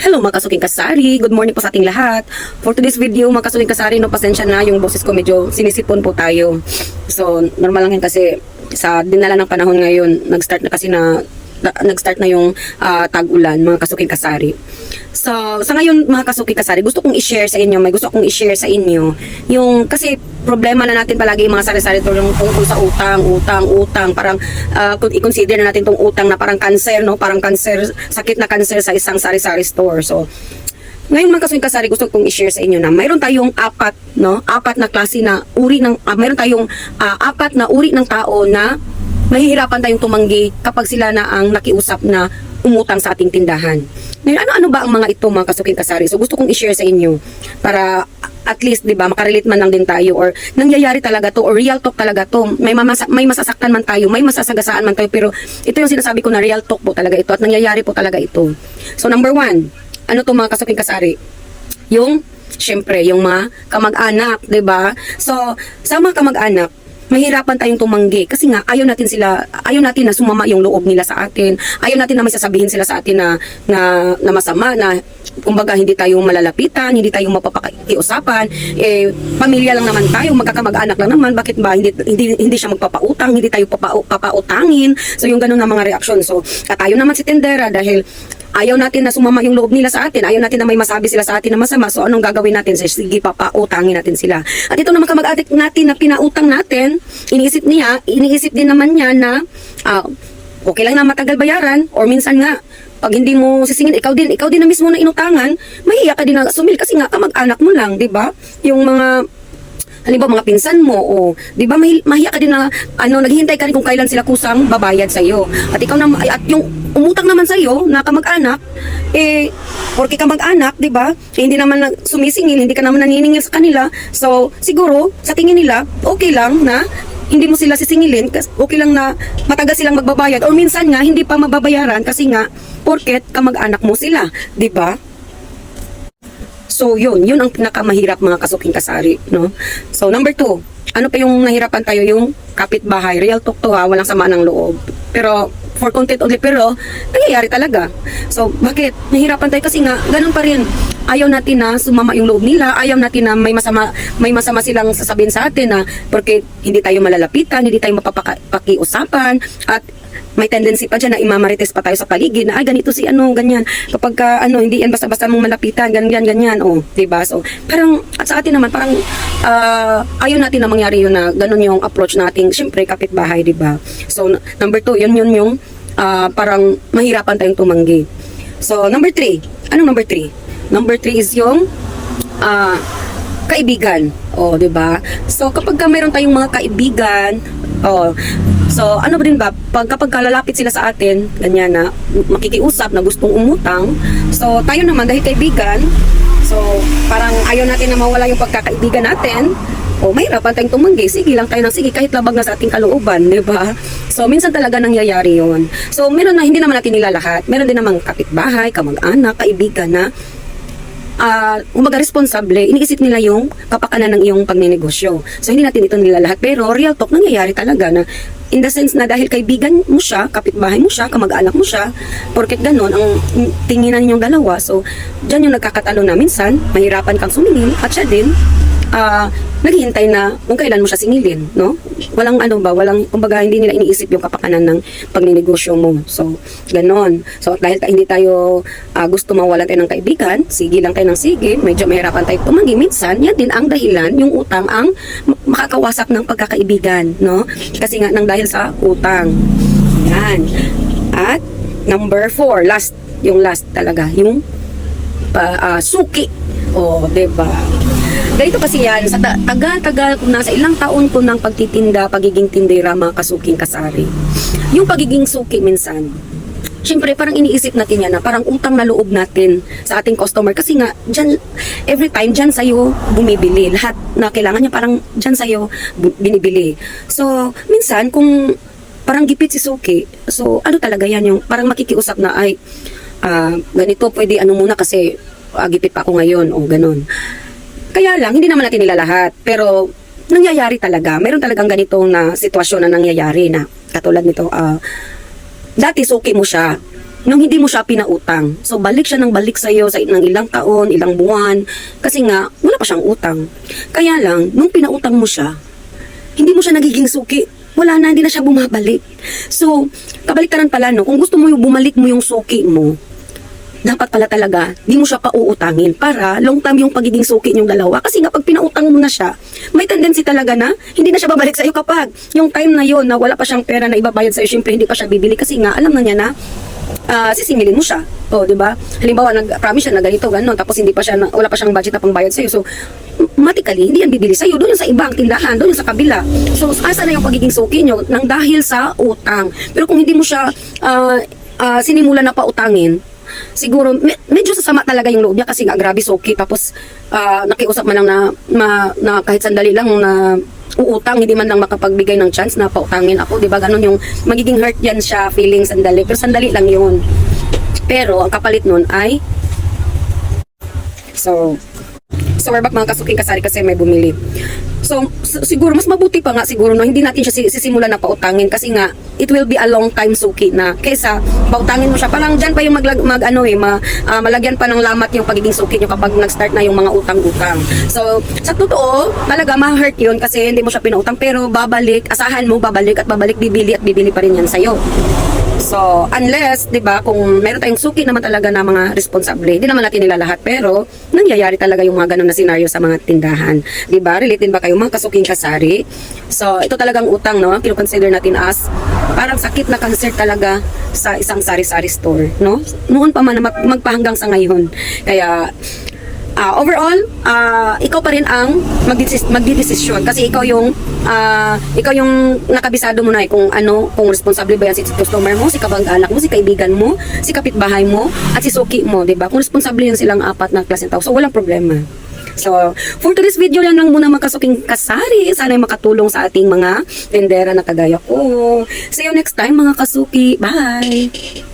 Hello mga kasuking kasari, good morning po sa ating lahat. For today's video mga kasuking kasari, no pasensya na yung boses ko medyo sinisipon po tayo. So normal lang yan kasi sa dinala ng panahon ngayon, nag-start na kasi na, na- nag-start na yung ah, tag-ulan mga kasuking kasari. So sa ngayon mga kasuking kasari, gusto kong i-share sa inyo, may gusto kong i-share sa inyo yung kasi problema na natin palagi yung mga sari-sari yung tungkol sa utang, utang, utang, parang kung i-consider na natin tong utang na parang cancer, no? Parang cancer, sakit na cancer sa isang sari-sari store. So, ngayon mga kasuing kasari, gusto kong i-share sa inyo na mayroon tayong apat, no? Apat na klase na uri ng, ah, mayroon tayong ah, apat na uri ng tao na mahihirapan tayong tumanggi kapag sila na ang nakiusap na umutang sa ating tindahan. Ngayon, ano-ano ba ang mga ito mga kasuking kasari? So, gusto kong i-share sa inyo para at least, di ba, makarelate man lang din tayo or nangyayari talaga to or real talk talaga to. May, mamasa, may masasaktan man tayo, may masasagasaan man tayo, pero ito yung sinasabi ko na real talk po talaga ito at nangyayari po talaga ito. So, number one, ano to mga kasuking kasari? Yung, syempre, yung mga kamag-anak, 'di ba? So, sa mga kamag-anak, mahirapan tayong tumanggi kasi nga ayaw natin sila ayaw natin na sumama yung loob nila sa atin. Ayaw natin na may sasabihin sila sa atin na na, na masama na kumbaga hindi tayo malalapitan hindi tayo mapapakiusapan. Eh pamilya lang naman tayo magkakamag-anak lang naman. Bakit ba hindi hindi, hindi siya magpapautang hindi tayo papa, papautangin? So yung ganun na mga reaksyon. So tayo naman si tendera dahil ayaw natin na sumama yung loob nila sa atin. Ayaw natin na may masabi sila sa atin na masama. So, anong gagawin natin? Sige, papautangin natin sila. At ito naman kamag-adik natin na pinautang natin, iniisip niya, iniisip din naman niya na ah, okay lang na matagal bayaran or minsan nga, pag hindi mo sisingin, ikaw din, ikaw din na mismo na inutangan, mahiya ka din na sumil kasi nga kamag-anak mo lang, di ba? Yung mga halimbawa mga pinsan mo o 'di ba mahi- mahiya ka din na ano naghihintay ka rin kung kailan sila kusang babayad sa iyo at ikaw na at yung umutang naman sa iyo na kamag-anak eh porque kamag-anak 'di ba eh, hindi naman sumisingil hindi ka naman naniningil sa kanila so siguro sa tingin nila okay lang na hindi mo sila sisingilin okay lang na matagal silang magbabayad or minsan nga hindi pa mababayaran kasi nga porket kamag-anak mo sila 'di ba So, yun. Yun ang pinakamahirap mga kasuking kasari, no? So, number two, ano pa yung nahirapan tayo yung kapitbahay. Real talk to ha, walang sama ng loob. Pero, for content only, pero, nangyayari talaga. So, bakit? Nahirapan tayo kasi nga, ganun pa rin. Ayaw natin na sumama yung loob nila. Ayaw natin na may masama, may masama silang sasabihin sa atin na porque hindi tayo malalapitan, hindi tayo mapapakiusapan, at may tendency pa dyan na imamarites pa tayo sa paligid na ay ganito si ano ganyan kapag ka, ano hindi yan basta-basta mong malapitan ganyan ganyan oh di ba so parang at sa atin naman parang ah, ayaw natin na mangyari yun na ganun yung approach nating syempre kapitbahay di ba so number two yun yun yung ah, parang mahirapan tayong tumanggi so number three anong number three number three is yung ah, kaibigan. Oh, 'di ba? So kapag ka mayroon tayong mga kaibigan, oh, so ano ba din ba pag kapag kalalapit sila sa atin, ganyan na makikiusap na gustong umutang, so tayo naman dahil kaibigan, so parang ayaw natin na mawala yung pagkakaibigan natin. O, mahirapan tayong tumanggi. Sige lang tayo ng sige kahit labag na sa ating kalooban, di ba? So, minsan talaga nangyayari yon So, meron na, hindi naman natin nilalahat. Meron din namang kapitbahay, kamag-anak, kaibigan na ah umaga responsable, iniisip nila yung kapakanan ng iyong pagnenegosyo. So, hindi natin ito nilalahat. Pero, real talk, nangyayari talaga na in the sense na dahil kaibigan mo siya, kapitbahay mo siya, kamag-anak mo siya, porket ganun, ang tinginan ninyong dalawa. So, dyan yung nagkakatalo na minsan, mahirapan kang sumingil, at siya din, ah naghihintay na kung kailan mo siya singilin, no? Walang ano ba, walang, kumbaga hindi nila iniisip yung kapakanan ng pagninegosyo mo. So, ganon. So, dahil hindi tayo ah, gusto mawalan tayo ng kaibigan, sige lang tayo ng sige, medyo mahirapan tayo tumanggi. Minsan, yan din ang dahilan, yung utang ang ma- makakawasak ng pagkakaibigan, no? Kasi nga, nang dahil sa utang. Yan. At, number four, last, yung last talaga, yung pa, ah, suki. O, oh, ba? Ganito kasi yan, sa ta- tagal-tagal ko na, sa ilang taon ko ng pagtitinda, pagiging tindera, mga kasuking kasari. Yung pagiging suki minsan, Siyempre, parang iniisip natin yan na parang utang na loob natin sa ating customer. Kasi nga, dyan, every time, dyan sa'yo bumibili. Lahat na kailangan niya, parang dyan sa'yo binibili. So, minsan, kung parang gipit si Suki, so, ano talaga yan yung parang makikiusap na, ay, ah, ganito, pwede ano muna kasi ah, gipit pa ako ngayon, o ganun. Kaya lang, hindi naman natin nilalahat. Pero, nangyayari talaga. Meron talagang ganitong na sitwasyon na nangyayari na katulad nito, ah, dati suki mo siya, nung hindi mo siya pinautang. So, balik siya ng balik sa'yo sa ng ilang taon, ilang buwan. Kasi nga, wala pa siyang utang. Kaya lang, nung pinautang mo siya, hindi mo siya nagiging suki. Wala na, hindi na siya bumabalik. So, kabaliktaran pala, no? Kung gusto mo yung bumalik mo yung suki mo, dapat pala talaga, di mo siya pauutangin para long term yung pagiging suki niyong dalawa. Kasi nga, pag pinautang mo na siya, may tendency talaga na hindi na siya babalik sa'yo kapag yung time na yon na wala pa siyang pera na ibabayad sa'yo, syempre hindi pa siya bibili kasi nga, alam na niya na ah, sisingilin mo siya. O, di ba? Halimbawa, nag-promise siya na ganito, gano'n, tapos hindi pa siya, na, wala pa siyang budget na pangbayad sa'yo. So, automatically, hindi yan bibili sa'yo. Doon yan sa ibang tindahan, doon yan sa kabila. So, asa na yung pagiging suki nyo nang dahil sa utang. Pero kung hindi mo siya ah, ah, sinimula na pautangin, siguro me- medyo sasama talaga yung loob niya kasi nga grabe suki tapos ah, nakiusap man lang na, ma- na kahit sandali lang na uutang hindi man lang makapagbigay ng chance na pautangin ako 'di ba? Ganun yung magiging hurt yan siya feeling sandali. Pero sandali lang yun. Pero ang kapalit nun ay so So we're back mga kasuking kasari kasi may bumili. So siguro mas mabuti pa nga siguro no hindi natin siya si- sisimulan na pautangin kasi nga it will be a long time suki na kaysa pautangin mo siya parang diyan pa yung maglag, mag ano eh ma, ah, malagyan pa ng lamat yung pagiging suki nyo kapag nag-start na yung mga utang-utang. So sa totoo talaga ma-hurt yun kasi hindi mo siya pinautang pero babalik asahan mo babalik at babalik bibili at bibili pa rin yan sa'yo. So, unless, 'di ba, kung meron tayong suki naman talaga na mga responsable, hindi naman natin nila lahat, pero nangyayari talaga yung mga ganun na senaryo sa mga tindahan. 'Di ba? Relate din ba kayo mga kasuking kasari? So, ito talagang utang, no? Kino-consider natin as parang sakit na cancer talaga sa isang sari-sari store, no? Noon pa man mag- magpahanggang sa ngayon. Kaya Ah, overall, ah, ikaw pa rin ang magdidesisyon kasi ikaw yung ah, ikaw yung nakabisado mo na eh, kung ano, kung responsable ba yan si customer mo, si kabag-anak mo, si kaibigan mo, si kapitbahay mo, at si suki mo, 'di ba? Kung responsable yan silang apat na klaseng tao, so walang problema. So, for today's video yan lang muna makasuking kasari. Sana makatulong sa ating mga tendera na kagaya ko. See you next time mga kasuki. Bye!